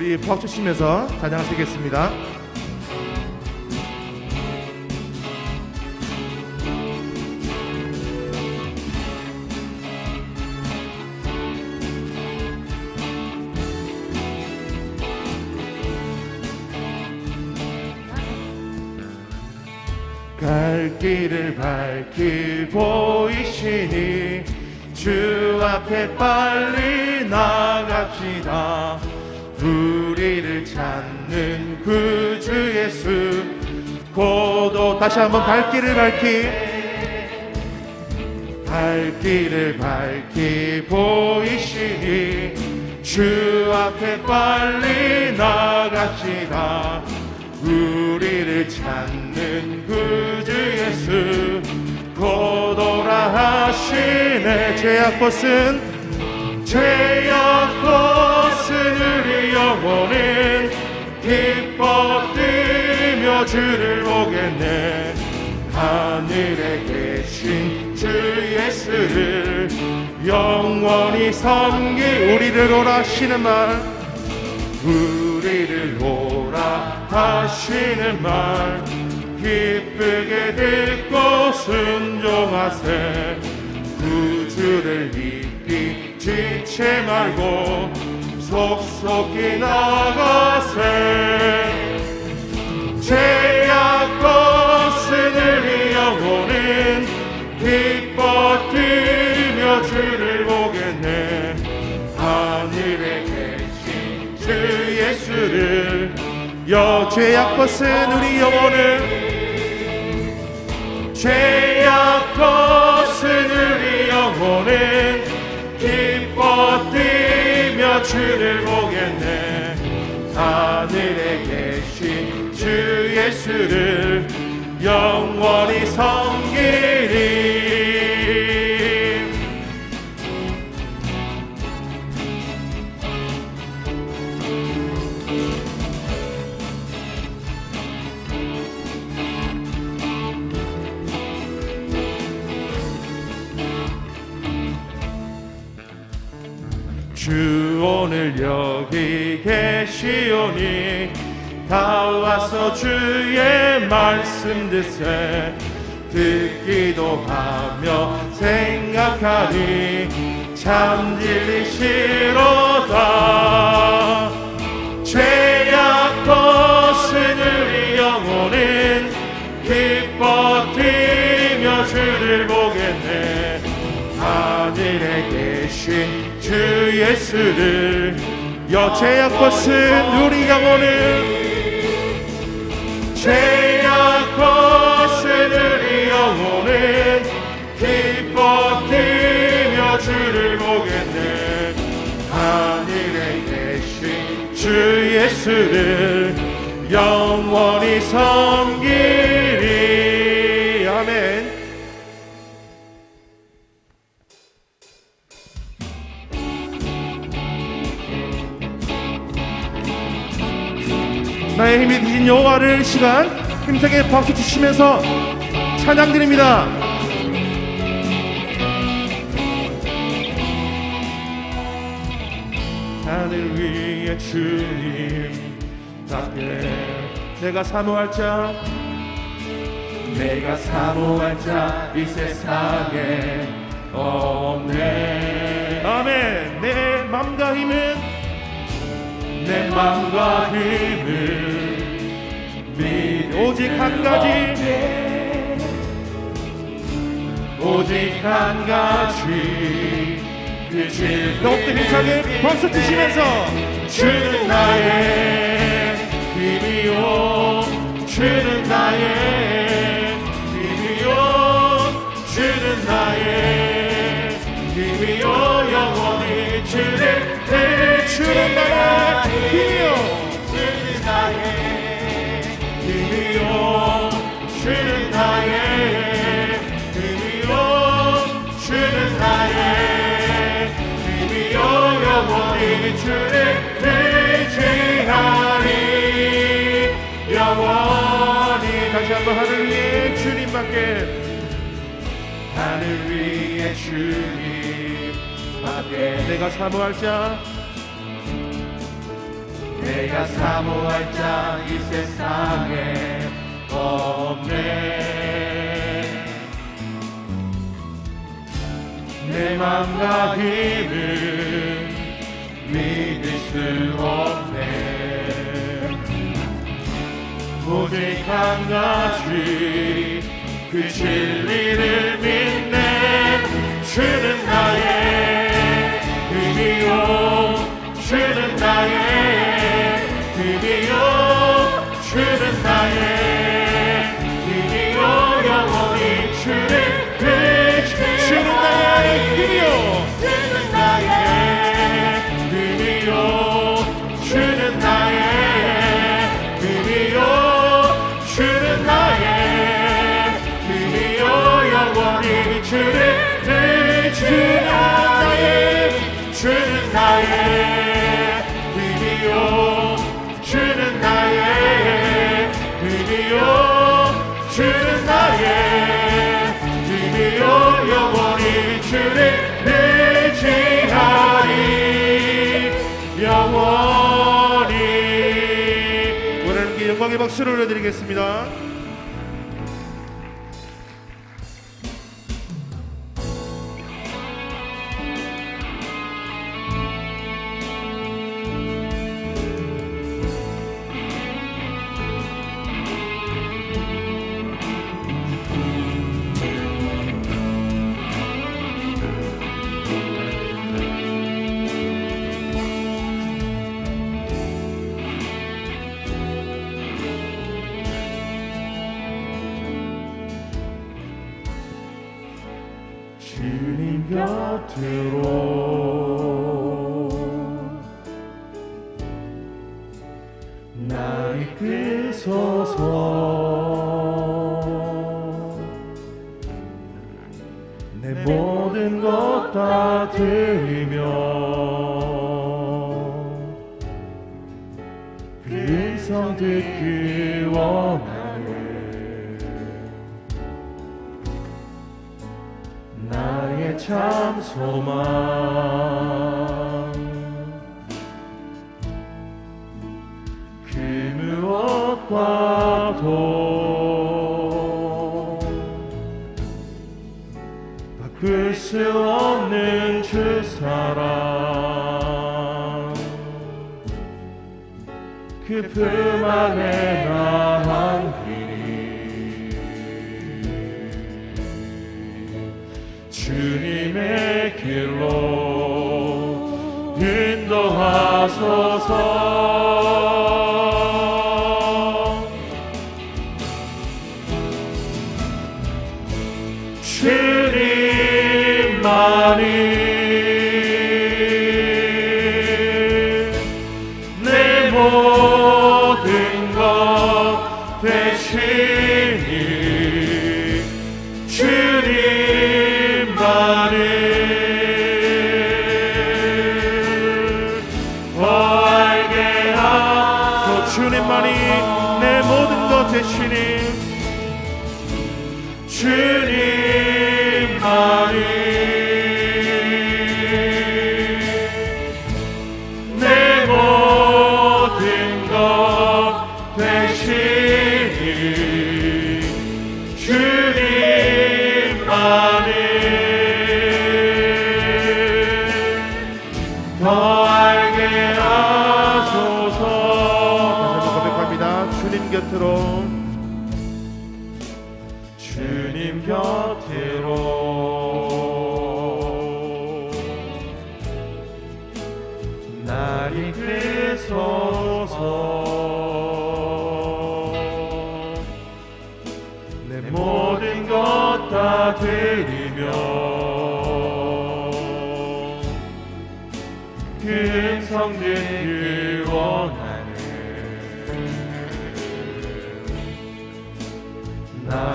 우리 박수 치면서 찬양하시겠습니다. 갈 길을 밝히 보이시니 주 앞에 빨리 나갑시다 우리를 찾는 구주 예수. 고도 다시 한번 갈 길을 밝히 갈 길을 밝히 보이시니 주 앞에 빨리 나갑시다. 우리를 찾는 구주 예수. 고도라 하시네 죄악 벗은 죄악 벗 은 우리 영혼은 기뻐 뛰며 주를 보겠네. 하늘에 계신 주 예수를 영원히 섬기 우리를 오라 하시는 말 우리를 오라 하시는 말 기쁘게 듣고 순종하세. 구주를 믿기 지체 말고 속속히 나가세. 죄악 우리 영혼은 기뻐 뛰며 주를 보겠네. 하늘에 계신 주 예수를 여 죄악 벗은 우리 영혼은 죄악 벗 주를 보겠네. 하늘에 계신 주 예수를 영원히 섬기리 계시오니 다 와서 주의 말씀 듣세 듣기도 하며 생각하니 참 진리시로다. 죄악 우리 영혼은 기뻐 뛰며 주를 보겠네. 하늘에 계신 주 예수를 여죄악 벗은 우리 영혼은 죄악 벗은 우리 영혼은 기뻐 뛰며 주를 보겠네 하늘에 계신 주 예수를 영원히 섬기 여호와를 시간 힘차게 박수 치시면서 찬양 드립니다. 하늘 위에 주님 앞에 내가 사모할 자 내가 사모할 자 이 세상에 없네 아멘 내 맘과 힘은 내 맘과 믿 오직 한 가지. 오직 한 가지. 그질 높은 힘차게 박수 치시면서. 주는 나의 힘이요. 주는 나의 힘이요. 주는 나의 힘이요. 영원히 주를 내 주는 나의 힘이요. 주는 나의 하늘 위에 주님밖에. 내가 사모할 자. 내가 사모할 자 이 세상에 없네. 내 맘과 힘을 없네. 오직 한 가지 그 진리를 믿네. 주는 나의 영광의 박수를 올려드리겠습니다. 곁으로 날 이끄소서 내 모든 것다 드리며 그 음성 듣기 원하 참 소망. 그 무엇과도 바꿀 수 없는 주 사랑. 그품 안에 나 인 것대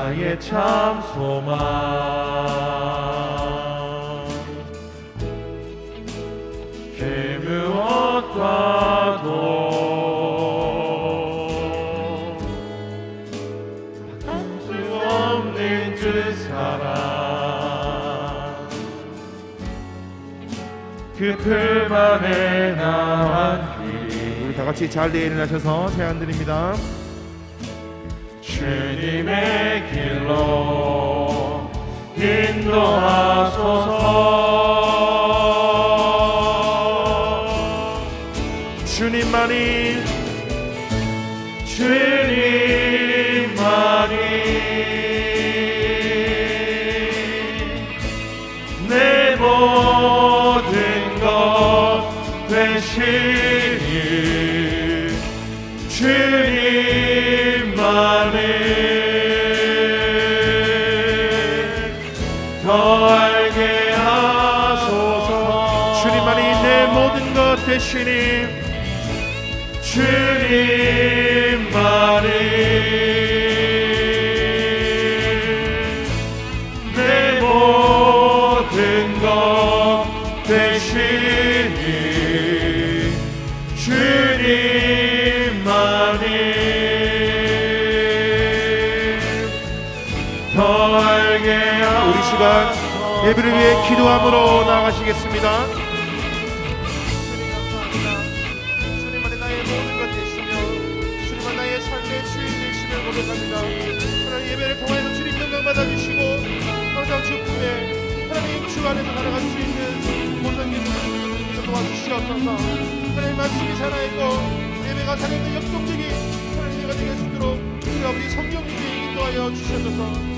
나의 참 소망. 그 무엇과도. 바꿀 수 없는 그 사랑. 그품 안에 길 우리 다 같이 자리에 일어나셔서 제안 드립니다. 주님의 길로 인도하소서. 주님만이 주님 더 알게 하소서. 주님만이 내 모든 것 되시니 주님만이 내 모든 것 되시니 주님 시간 예배를 위해 기도함으로 고백합니다. 하나님 예배를 통하여서 주님 영광 받아주시고 항상 주 품에 하나님 주 안에서 살아갈 수 있는 모든 일을 도와주시옵소서. 하나님 말씀이 살아있고 예배가 살아있는 역동적인 하나님 예가 되게 수 있도록 우리 아버지 성령님이 인도하여 주시옵소서.